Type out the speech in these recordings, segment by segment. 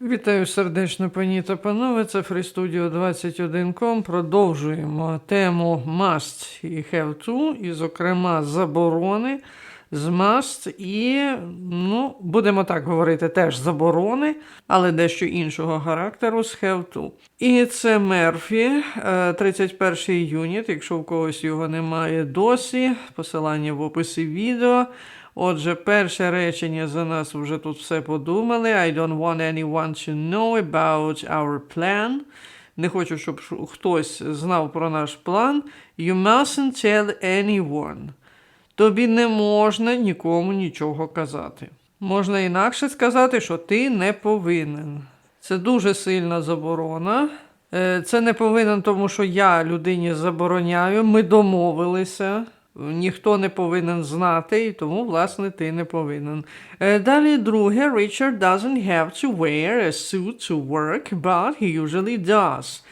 Вітаю сердечно, пані та панове. Це FreeStudio 21.com. Продовжуємо тему must і have to, і, зокрема, заборони з must і, ну, будемо так говорити, теж заборони, але дещо іншого характеру з have to. І це Мерфі, е, 31 юніт, якщо в когось його немає досі, посилання в описі відео. Отже, перше речення за нас вже тут все подумали. I don't want anyone to know about our plan. Не хочу, щоб хтось знав про наш план. You mustn't tell anyone. Тобі не можна нікому нічого казати. Можна інакше сказати, що ти не повинен. Це дуже сильна заборона. Е, Це не повинен, тому що я людині забороняю. Ми домовилися. Ніхто не повинен знати, і тому, власне, ти не повинен. Е, Далі друге, Richard doesn't have to wear a suit to work, but he usually does.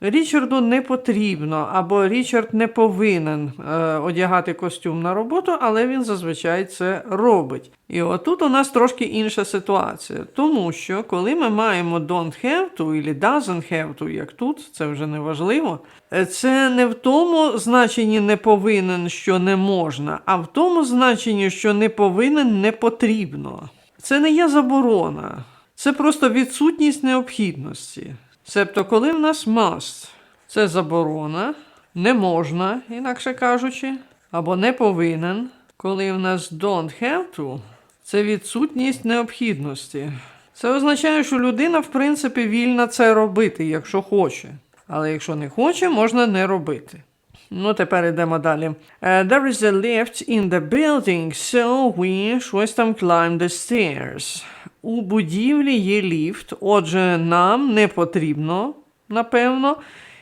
Річарду не потрібно, або Річард не повинен е, одягати костюм на роботу, але він зазвичай це робить. І отут у нас трошки інша ситуація, тому що коли ми маємо don't have to і doesn't have to, як тут, це вже не важливо. е, Це не в тому значенні не повинен, що не можна, а в тому значенні, що не повинен, не потрібно. Це не є заборона, це просто відсутність необхідності. Себто, коли в нас must, це заборона, не можна, інакше кажучи, або не повинен. Коли в нас don't have to, це відсутність необхідності. Це означає, що людина, в принципі, вільна це робити, якщо хоче. Але якщо не хоче, можна не робити. Ну, тепер йдемо далі. Е, there is a lift in the building, so we щось там climb the stairs. У будівлі є ліфт, отже, нам не потрібно, напевно,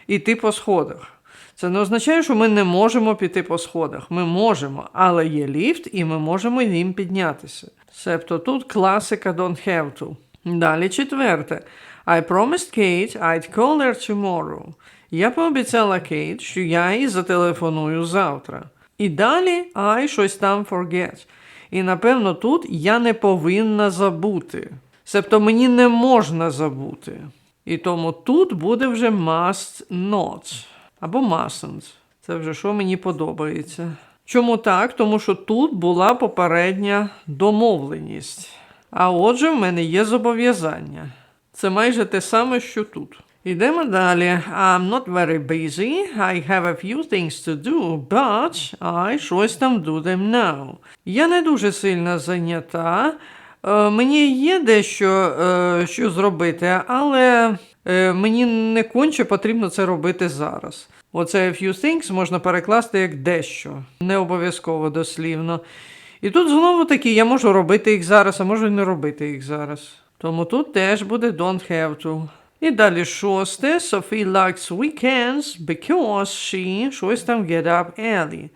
йти по сходах. Це не означає, що ми не можемо піти по сходах. Ми можемо, але є ліфт, і ми можемо їм піднятися. Себто тут класика don't have to. Далі четверте. I promised Kate I'd call her tomorrow. Я пообіцяла Кейт, що я їй зателефоную завтра. І далі I щось там forget. І напевно тут я не повинна забути. Себто мені не можна забути. І тому тут буде вже must not або mustn't. Це вже що мені подобається. Чому так? Тому що тут була попередня домовленість. А отже, в мене є зобов'язання. Це майже те саме, що тут. Йдемо далі. I'm not very busy. I have a few things to do, but I щось там do them now. Я не дуже сильно зайнята. Е, мені є дещо е, що зробити, але е, мені не конче потрібно це робити зараз. Оце a few things можна перекласти як дещо, не обов'язково дослівно. І тут знову таки я можу робити їх зараз, а можу не робити їх зараз. Тому тут теж буде don't have to. І далі шосте. Sophie likes weekends because she щось там get up early.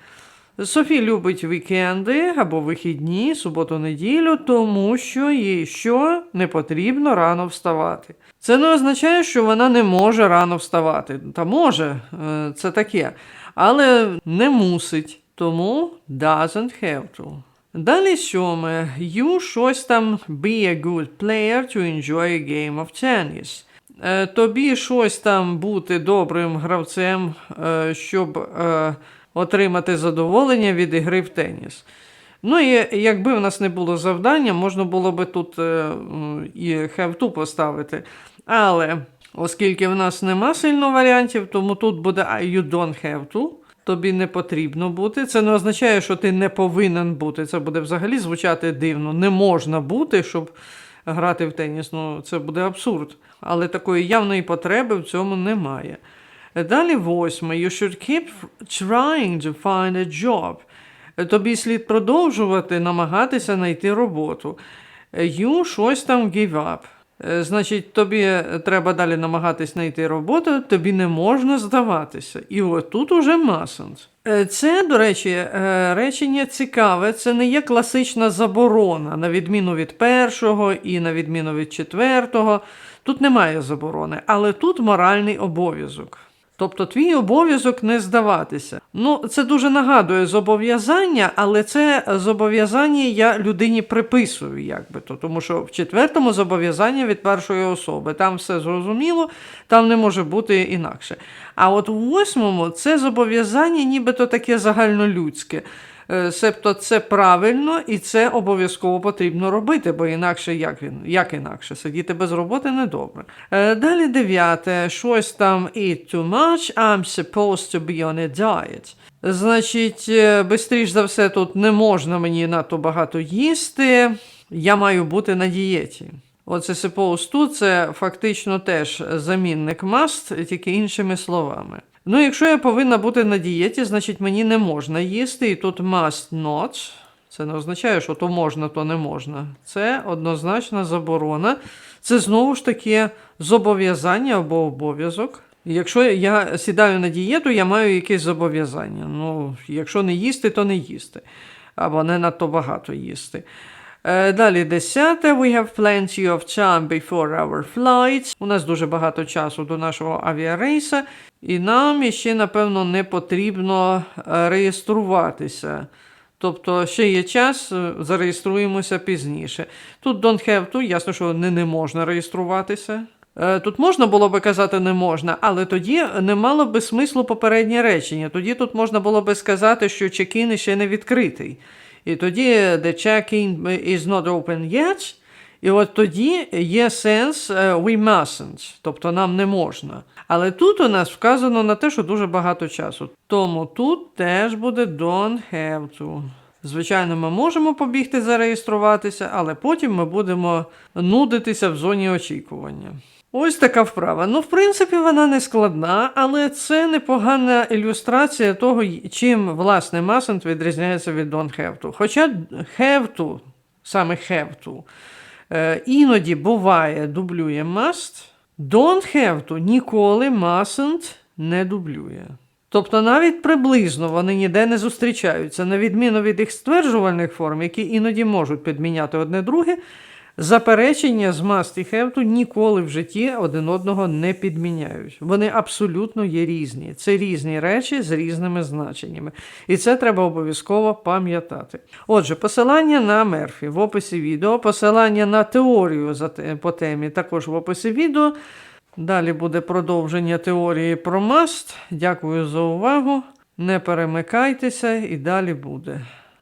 Софі любить вікенди або вихідні, суботу-неділю, тому що їй що не потрібно рано вставати. Це не означає, що вона не може рано вставати. Та може, е, це таке, але не мусить, тому doesn't have to. Далі сьоме. You щось там be a good player to enjoy a game of tennis. Е, Тобі щось там бути добрим гравцем, е, щоб е, отримати задоволення від ігри в теніс. Ну і якби в нас не було завдання, можна було би тут і to поставити. Але оскільки в нас нема сильно варіантів, тому тут буде «I- you don't have to. Тобі не потрібно бути. Це не означає, що ти не повинен бути. Це буде взагалі звучати дивно. Не можна бути, щоб грати в теніс. Ну, це буде абсурд. Але такої явної потреби в цьому немає. Далі восьме. You should keep trying to find a job. Тобі слід продовжувати намагатися знайти роботу. You щось там give up. Е, Значить, тобі треба далі намагатись знайти роботу, тобі не можна здаватися. І от тут уже mustn't. Е, Це, до речі, е, речення цікаве, це не є класична заборона, на відміну від першого і на відміну від четвертого. Тут немає заборони, але тут моральний обов'язок. Тобто твій обов'язок не здаватися. Ну, це дуже нагадує зобов'язання, але це зобов'язання я людині приписую, якби то. Тому що в четвертому зобов'язання від першої особи. Там все зрозуміло, там не може бути інакше. А от у восьмому це зобов'язання, нібито таке загальнолюдське. Е, Себто це правильно і це обов'язково потрібно робити, бо інакше як він, як інакше, сидіти без роботи недобре. Е, Далі дев'яте, щось там eat too much, I'm supposed to be on a diet. Значить, е, бистріш за все, тут не можна мені надто багато їсти, я маю бути на дієті. Оце supposed to – це фактично теж замінник must, тільки іншими словами. Ну, якщо я повинна бути на дієті, значить мені не можна їсти, і тут must not. Це не означає, що то можна, то не можна. Це однозначна заборона. Це знову ж таки зобов'язання або обов'язок. Якщо я сідаю на дієту, я маю якесь зобов'язання. Ну, якщо не їсти, то не їсти. Або не надто багато їсти. Е, Далі десяте. We have plenty of time before our flight. У нас дуже багато часу до нашого авіарейса, і нам іще, напевно, не потрібно е, реєструватися. Тобто ще є час, е, зареєструємося пізніше. Тут don't have to, ясно, що не, не можна реєструватися. Тут можна було би казати не можна, але тоді не мало би смислу попереднє речення. Тоді тут можна було би сказати, що чекін ще не відкритий. І тоді the check-in is not open yet. І от тоді є сенс е, we mustn't, тобто нам не можна. Але тут у нас вказано на те, що дуже багато часу. Тому тут теж буде don't have to. Звичайно, ми можемо побігти зареєструватися, але потім ми будемо нудитися в зоні очікування. Ось така вправа. Ну, в принципі, вона не складна, але це непогана ілюстрація того, чим власне mustn't відрізняється від don't have to. Хоча have саме have to, е, іноді буває дублює must, don't have to ніколи mustn't не дублює. Тобто навіть приблизно вони ніде не зустрічаються, на відміну від їх стверджувальних форм, які іноді можуть підміняти одне друге, заперечення з must і to ніколи в житті один одного не підміняють. Вони абсолютно є різні. Це різні речі з різними значеннями. І це треба обов'язково пам'ятати. Отже, посилання на Мерфі в описі відео, посилання на теорію по темі також в описі відео. Далі буде продовження теорії про маст. Дякую за увагу. Не перемикайтеся і далі буде.